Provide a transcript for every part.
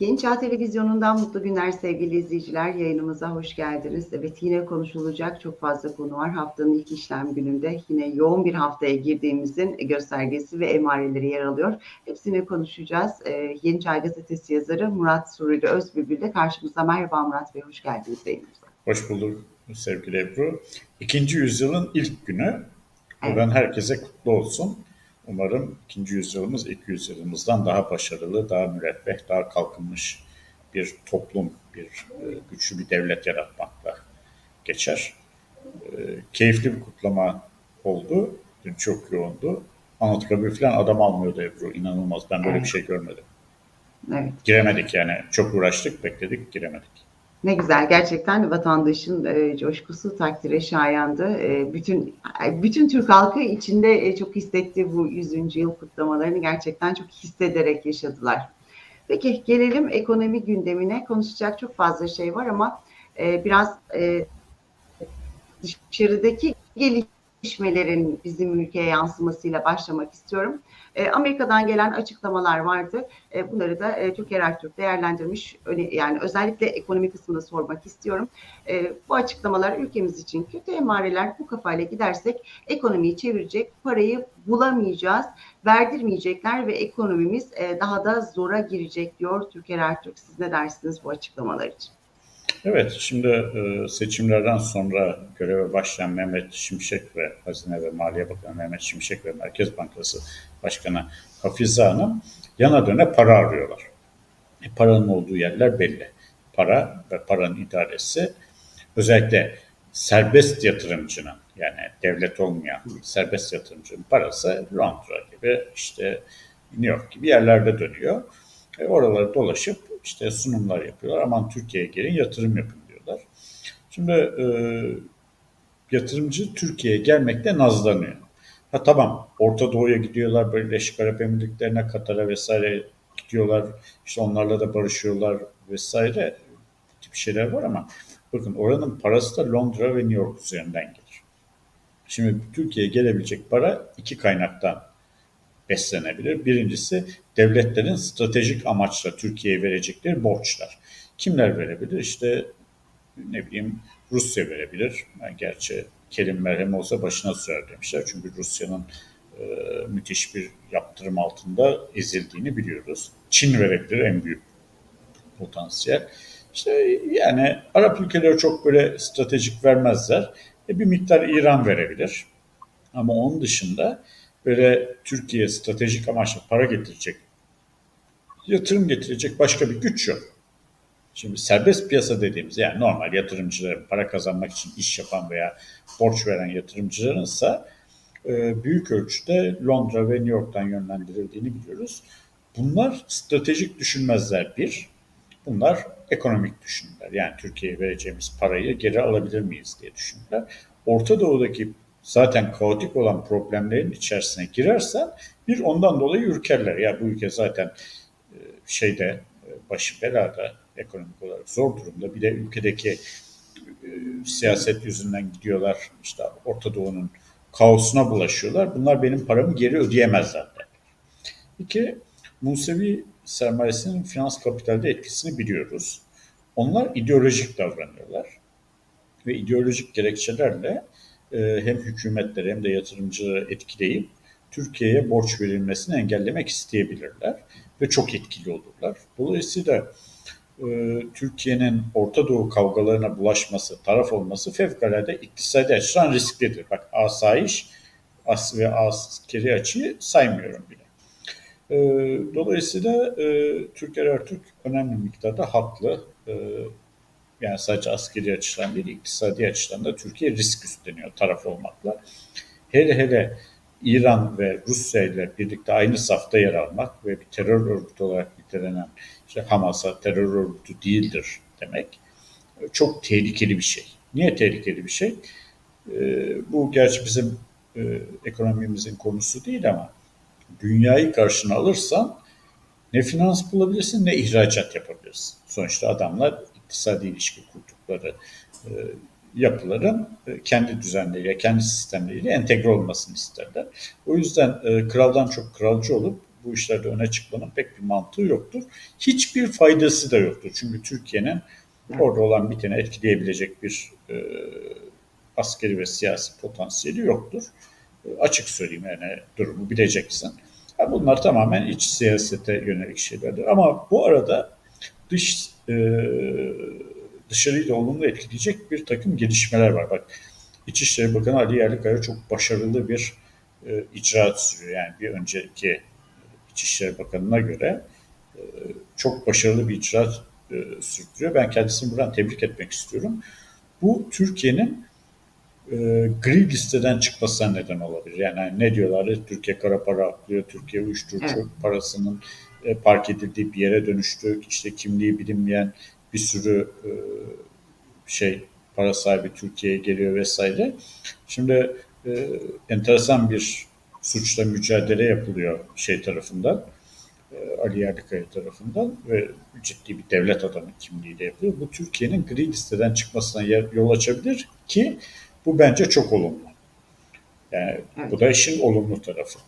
Yeni Çağ Televizyonu'ndan mutlu günler sevgili izleyiciler. Yayınımıza hoş geldiniz. Evet yine konuşulacak çok fazla konu var. Haftanın ilk işlem gününde yine yoğun bir haftaya girdiğimizin göstergesi ve emareleri yer alıyor. Hepsini konuşacağız. Ee, Yeni Çağ Gazetesi yazarı Murat Sururi Özbülbül de karşımızda. Merhaba Murat Bey, hoş geldiniz yayınımıza. Hoş bulduk sevgili Ebru. İkinci yüzyılın ilk günü. Evet. Buradan herkese kutlu olsun. Umarım ikinci yüzyılımız ilk yüzyılımızdan daha başarılı, daha müreffeh, daha kalkınmış bir toplum, bir e, güçlü bir devlet yaratmakla geçer. E, keyifli bir kutlama oldu. Dün çok yoğundu. Anıtkabir falan adam almıyordu Ebru. İnanılmaz. Ben böyle Evet. bir şey görmedim. Evet. Giremedik yani. Çok uğraştık, bekledik, giremedik. Ne güzel gerçekten vatandaşın e, coşkusu takdire şayandı. E, bütün bütün Türk halkı içinde e, çok hissetti bu 100. yıl kutlamalarını gerçekten çok hissederek yaşadılar. Peki gelelim ekonomi gündemine. Konuşacak çok fazla şey var ama e, biraz e, dışarıdaki gelişmelerin bizim ülkeye yansımasıyla başlamak istiyorum. E, Amerika'dan gelen açıklamalar vardı. E, bunları da e, Türker Ertürk değerlendirmiş. Öyle, yani özellikle ekonomi kısmında sormak istiyorum. E, bu açıklamalar ülkemiz için kötü emareler. Bu kafayla gidersek ekonomiyi çevirecek parayı bulamayacağız, verdirmeyecekler ve ekonomimiz e, daha da zora girecek diyor Türker Ertürk. Siz ne dersiniz bu açıklamalar için? Evet, şimdi e, seçimlerden sonra göreve başlayan Mehmet Şimşek ve Hazine ve Maliye Bakanı Mehmet Şimşek ve Merkez Bankası Başkanı Hafize Hanım yana döne para arıyorlar. E, paranın olduğu yerler belli. Para ve paranın idaresi özellikle serbest yatırımcının yani devlet olmayan serbest yatırımcının parası Londra gibi işte New York gibi yerlerde dönüyor. E, oraları dolaşıp işte sunumlar yapıyorlar. Aman Türkiye'ye gelin yatırım yapın diyorlar. Şimdi e, yatırımcı Türkiye'ye gelmekte nazlanıyor. Ha tamam Orta Doğu'ya gidiyorlar, Birleşik Arap Emirlikleri'ne, Katar'a vesaire gidiyorlar. İşte onlarla da barışıyorlar vesaire. Bu tip şeyler var ama bakın oranın parası da Londra ve New York üzerinden gelir. Şimdi Türkiye'ye gelebilecek para iki kaynaktan beslenebilir. Birincisi devletlerin stratejik amaçla Türkiye'ye verecekleri borçlar. Kimler verebilir? İşte ne bileyim Rusya verebilir. Yani gerçi Kerim merhem olsa başına sürer demişler. Çünkü Rusya'nın e, müthiş bir yaptırım altında ezildiğini biliyoruz. Çin verebilir en büyük potansiyel. İşte yani Arap ülkeleri çok böyle stratejik vermezler. E, bir miktar İran verebilir. Ama onun dışında böyle Türkiye'ye stratejik amaçla para getirecek, yatırım getirecek başka bir güç yok. Şimdi serbest piyasa dediğimiz yani normal yatırımcıların para kazanmak için iş yapan veya borç veren yatırımcılarınsa e, büyük ölçüde Londra ve New York'tan yönlendirildiğini biliyoruz. Bunlar stratejik düşünmezler bir. Bunlar ekonomik düşünürler. Yani Türkiye'ye vereceğimiz parayı geri alabilir miyiz diye düşünürler. Orta Doğu'daki zaten kaotik olan problemlerin içerisine girersen bir ondan dolayı ürkerler. Ya bu ülke zaten e, şeyde e, başı belada ekonomik olarak zor durumda. Bir de ülkedeki e, siyaset yüzünden gidiyorlar işte Orta Doğu'nun kaosuna bulaşıyorlar. Bunlar benim paramı geri ödeyemezler. İki, Musevi sermayesinin finans kapitalde etkisini biliyoruz. Onlar ideolojik davranıyorlar ve ideolojik gerekçelerle hem hükümetleri hem de yatırımcıları etkileyip Türkiye'ye borç verilmesini engellemek isteyebilirler ve çok etkili olurlar. Dolayısıyla e, Türkiye'nin Orta Doğu kavgalarına bulaşması, taraf olması fevkalade iktisadi açıdan risklidir. Bak asayiş as ve askeri açıyı saymıyorum bile. E, dolayısıyla e, Türker Ertürk önemli miktarda haklı. E, yani sadece askeri açıdan değil, iktisadi açıdan da Türkiye risk üstleniyor taraf olmakla. Hele hele İran ve Rusya ile birlikte aynı safta yer almak ve bir terör örgütü olarak nitelenen işte Hamas'a terör örgütü değildir demek çok tehlikeli bir şey. Niye tehlikeli bir şey? Ee, bu gerçi bizim e, ekonomimizin konusu değil ama dünyayı karşına alırsan ne finans bulabilirsin ne ihracat yapabilirsin. Sonuçta adamlar iktisadi ilişki kurdukları e, yapıların e, kendi düzenleriyle, kendi sistemleriyle entegre olmasını isterler. O yüzden e, kraldan çok kralcı olup bu işlerde öne çıkmanın pek bir mantığı yoktur. Hiçbir faydası da yoktur. Çünkü Türkiye'nin orada olan biteni etkileyebilecek bir e, askeri ve siyasi potansiyeli yoktur. E, açık söyleyeyim yani durumu bileceksin. Ha, bunlar tamamen iç siyasete yönelik şeylerdir. Ama bu arada dış e, dışarıyı da olumlu etkileyecek bir takım gelişmeler var. Bak İçişleri Bakanı Ali Yerlikaya çok başarılı bir e, icraat sürüyor. Yani bir önceki İçişleri Bakanı'na göre e, çok başarılı bir icraat e, sürdürüyor. Ben kendisini buradan tebrik etmek istiyorum. Bu Türkiye'nin e, gri listeden çıkmasına neden olabilir. Yani ne diyorlar? Türkiye kara para aklıyor, Türkiye uyuşturucu Evet. parasının e, park edildiği bir yere dönüştü. İşte kimliği bilinmeyen bir sürü e, şey para sahibi Türkiye'ye geliyor vesaire. Şimdi e, enteresan bir suçla mücadele yapılıyor şey tarafından. e, Ali Yerlikaya tarafından ve ciddi bir devlet adamı kimliğiyle yapılıyor. Bu Türkiye'nin gri listeden çıkmasına yer- yol açabilir ki bu bence çok olumlu. Yani Evet. bu da işin olumlu tarafı.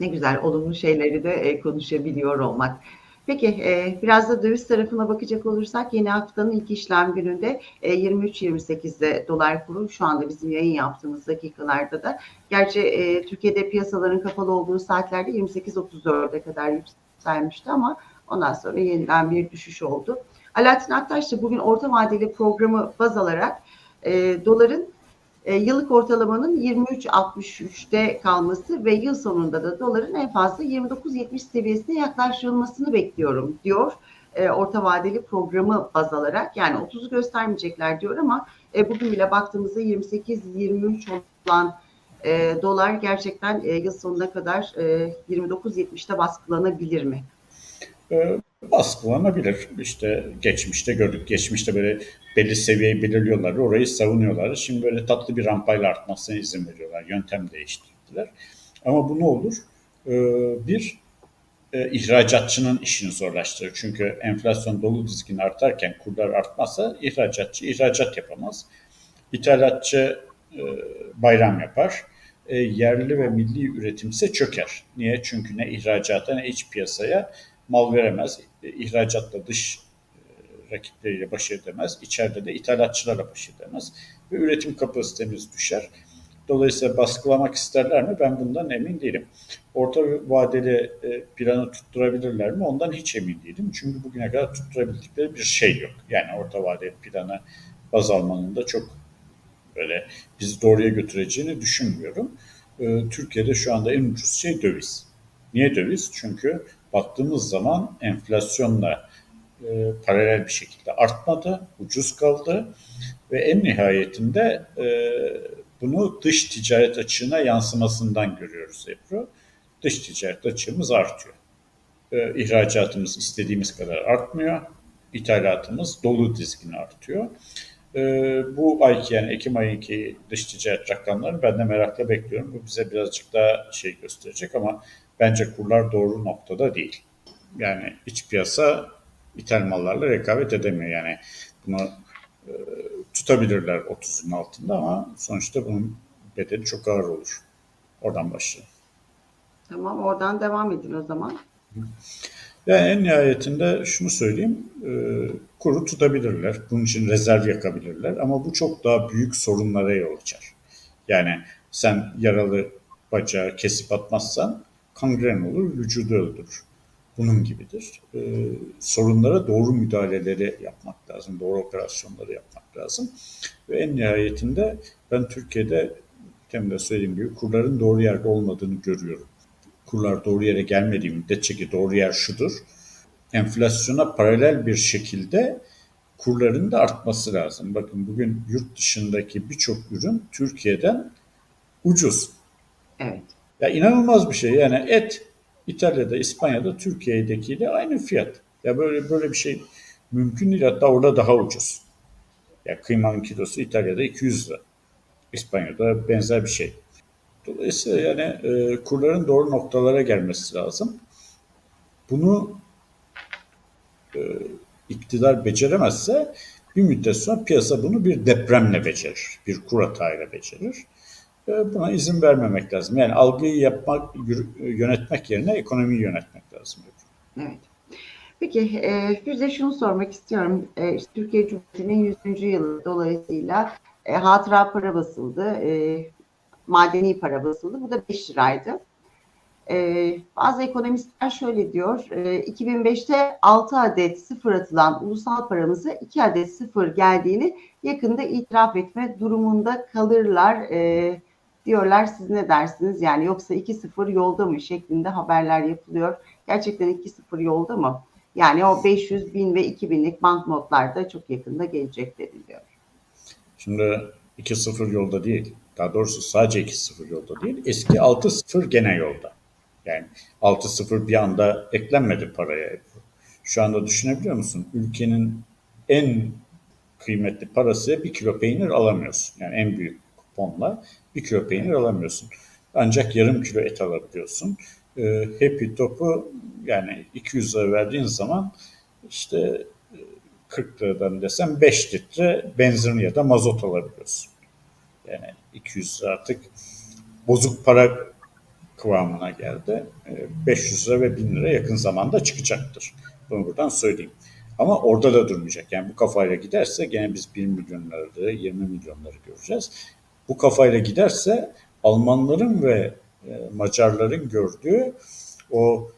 Ne güzel olumlu şeyleri de e, konuşabiliyor olmak. Peki e, biraz da döviz tarafına bakacak olursak yeni haftanın ilk işlem gününde e, 23.28'de dolar kuru şu anda bizim yayın yaptığımız dakikalarda da gerçi e, Türkiye'de piyasaların kapalı olduğu saatlerde 28.34'e kadar yükselmişti ama ondan sonra yeniden bir düşüş oldu. Alaaddin Aktaş da bugün orta vadeli programı baz alarak e, doların e, yıllık ortalamanın 23.63'te kalması ve yıl sonunda da doların en fazla 29.70 seviyesine yaklaştırılmasını bekliyorum diyor. E, orta vadeli programı baz alarak yani 30'u göstermeyecekler diyor ama e, bugün bile baktığımızda 28-23 olan e, dolar gerçekten yıl sonuna kadar e, 29.70'te baskılanabilir mi? Baskılanabilir. İşte geçmişte gördük. Geçmişte böyle belli seviyeyi belirliyorlar. Orayı savunuyorlar. Şimdi böyle tatlı bir rampayla artmasına izin veriyorlar. Yöntem değiştirdiler. Ama bu ne olur? E, bir e, ihracatçının işini zorlaştırır. Çünkü enflasyon dolu dizgin artarken kurlar artmazsa ihracatçı ihracat yapamaz. İthalatçı e, bayram yapar. E, yerli ve milli üretimse çöker. Niye? Çünkü ne ihracata ne iç piyasaya mal veremez. E, İhracatla dış e, rakipleriyle baş edemez. İçeride de ithalatçılarla baş edemez. Ve üretim kapasitemiz düşer. Dolayısıyla baskılamak isterler mi? Ben bundan emin değilim. Orta vadeli e, planı tutturabilirler mi? Ondan hiç emin değilim. Çünkü bugüne kadar tutturabildikleri bir şey yok. Yani orta vadeli planı baz almanın da çok böyle bizi doğruya götüreceğini düşünmüyorum. Türkiye'de şu anda en ucuz şey döviz. Niye döviz? Çünkü baktığımız zaman enflasyonla e, paralel bir şekilde artmadı, ucuz kaldı ve en nihayetinde e, bunu dış ticaret açığına yansımasından görüyoruz Ebru. Dış ticaret açığımız artıyor. E, ihracatımız istediğimiz kadar artmıyor. İthalatımız dolu dizgin artıyor. E, bu ayki yani Ekim ayındaki dış ticaret rakamlarını ben de merakla bekliyorum. Bu bize birazcık daha şey gösterecek ama bence kurlar doğru noktada değil. Yani iç piyasa ithal mallarla rekabet edemiyor. Yani bunu e, tutabilirler 30'un altında ama sonuçta bunun bedeli çok ağır olur. Oradan başlayalım. Tamam oradan devam edin o zaman. Yani en nihayetinde şunu söyleyeyim, e, kuru tutabilirler, bunun için rezerv yakabilirler ama bu çok daha büyük sorunlara yol açar. Yani sen yaralı bacağı kesip atmazsan kangren olur, vücudu öldürür. Bunun gibidir. E, sorunlara doğru müdahaleleri yapmak lazım, doğru operasyonları yapmak lazım. Ve en nihayetinde ben Türkiye'de demin de söylediğim gibi kurların doğru yerde olmadığını görüyorum kurlar doğru yere gelmediği müddetçe ki doğru yer şudur. Enflasyona paralel bir şekilde kurların da artması lazım. Bakın bugün yurt dışındaki birçok ürün Türkiye'den ucuz. Evet. Ya inanılmaz bir şey. Yani et İtalya'da, İspanya'da Türkiye'dekiyle aynı fiyat. Ya böyle böyle bir şey mümkün değil. Hatta orada daha ucuz. Ya kıymanın kilosu İtalya'da 200 lira. İspanya'da benzer bir şey. Dolayısıyla yani e, kurların doğru noktalara gelmesi lazım. Bunu e, iktidar beceremezse bir müddet sonra piyasa bunu bir depremle becerir. Bir kur hatayla becerir. E, buna izin vermemek lazım. Yani algıyı yapmak, yönetmek yerine ekonomiyi yönetmek lazım. Evet. Peki e, Firuze şunu sormak istiyorum. E, işte Türkiye Cumhuriyeti'nin 100. yılı dolayısıyla e, hatıra para basıldı. E, madeni para basıldı. Bu da 5 liraydı. E, bazı ekonomistler şöyle diyor. E, 2005'te 6 adet sıfır atılan ulusal paramıza 2 adet sıfır geldiğini yakında itiraf etme durumunda kalırlar. E, diyorlar siz ne dersiniz? Yani yoksa 2-0 yolda mı şeklinde haberler yapılıyor. Gerçekten 2-0 yolda mı? Yani o 500 bin ve 2000'lik banknotlar da çok yakında gelecek deniliyor. Şimdi 2-0 yolda değil. Daha doğrusu sadece 2-0 yolda değil. Eski 6-0 gene yolda. Yani 6-0 bir anda eklenmedi paraya. Şu anda düşünebiliyor musun? Ülkenin en kıymetli parası bir kilo peynir alamıyorsun. Yani en büyük kuponla bir kilo peynir alamıyorsun. Ancak yarım kilo et alabiliyorsun. Ee, Happy Top'u yani 200 lira verdiğin zaman işte e, 40 liradan desem 5 litre benzin ya da mazot alabiliyorsun. Yani 200 lira artık bozuk para kıvamına geldi. Ee, 500 lira ve 1000 lira yakın zamanda çıkacaktır. Bunu buradan söyleyeyim. Ama orada da durmayacak. Yani bu kafayla giderse gene biz 1 milyonları, 20 milyonları göreceğiz. Bu kafayla giderse Almanların ve e, Macarların gördüğü o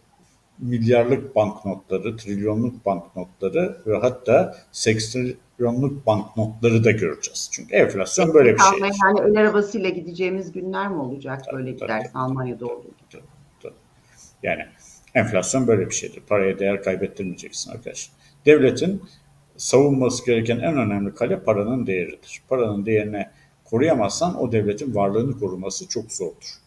milyarlık banknotları, trilyonluk banknotları ve hatta sekstrilyonluk banknotları da göreceğiz. Çünkü enflasyon böyle bir şey. Yani öl arabasıyla gideceğimiz günler mi olacak böyle Tabii, giderse tabii. Almanya'da olduğu gibi? Yani enflasyon böyle bir şeydir. Paraya değer kaybettirmeyeceksin arkadaşlar. Devletin savunması gereken en önemli kale paranın değeridir. Paranın değerini koruyamazsan o devletin varlığını koruması çok zordur.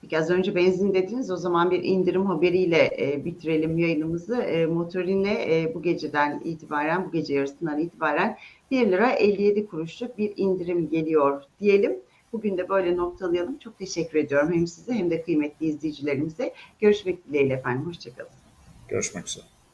Peki az önce benzin dediniz o zaman bir indirim haberiyle e, bitirelim yayınımızı. E, motorine e, bu geceden itibaren, bu gece yarısından itibaren 1 lira 57 kuruşluk bir indirim geliyor diyelim. Bugün de böyle noktalayalım. Çok teşekkür ediyorum hem size hem de kıymetli izleyicilerimize. Görüşmek dileğiyle efendim. Hoşçakalın. Görüşmek üzere.